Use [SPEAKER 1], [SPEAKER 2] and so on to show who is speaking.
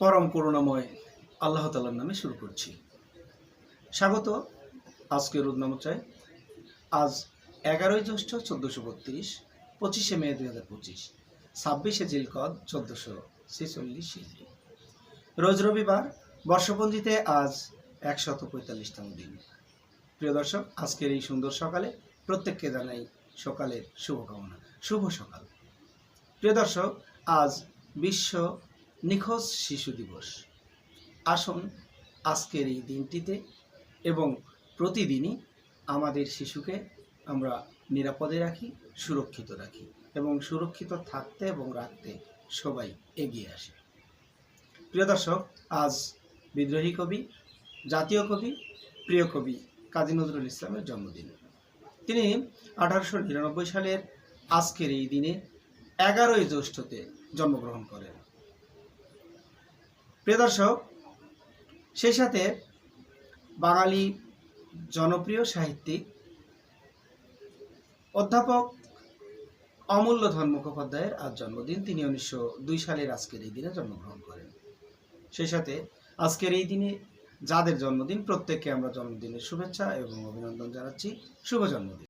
[SPEAKER 1] পরম করুণাময় আল্লাহ তালার নামে শুরু করছি। স্বাগত আজকের উদ্নামচায় আজ এগারোই জ্যৈষ্ঠ চোদ্দোশো বত্রিশ, পঁচিশে মে দুই হাজার পঁচিশ, ছাব্বিশে জিলকদ চোদ্দোশো ছেচল্লিশ হিজড়ি রোজ রবিবার বর্ষপঞ্জিতে আজ একশত পঁয়তাল্লিশতম দিন। প্রিয় দর্শক, আজকের এই সুন্দর সকালে প্রত্যেককে জানাই সকালের শুভকামনা, শুভ সকাল। প্রিয় দর্শক, আজ বিশ্ব নিখোঁজ শিশু দিবস। আসুন আজকের এই দিনটিতে এবং প্রতিদিনই আমাদের শিশুকে আমরা নিরাপদে রাখি, সুরক্ষিত রাখি এবং সুরক্ষিত থাকতে এবং রাখতে সবাই এগিয়ে আসে। প্রিয় দর্শক, আজ বিদ্রোহী কবি, জাতীয় কবি, প্রিয় কবি কাজী নজরুল ইসলামের জন্মদিন। তিনি আঠারোশো নিরানব্বই সালের আজকের এই দিনে এগারোই জ্যৈষ্ঠতে জন্মগ্রহণ করেন। প্রিয় দর্শক, সেই সাথে বাঙালি জনপ্রিয় সাহিত্যিক, অধ্যাপক অমূল্য অমূল্যধন মুখোপাধ্যায়ের আজ জন্মদিন। তিনি উনিশশো দুই সালের আজকের এই দিনে জন্মগ্রহণ করেন। সেই সাথে আজকের এই দিনে যাদের জন্মদিন, প্রত্যেককে আমরা জন্মদিনের শুভেচ্ছা এবং অভিনন্দন জানাচ্ছি। শুভ জন্মদিন।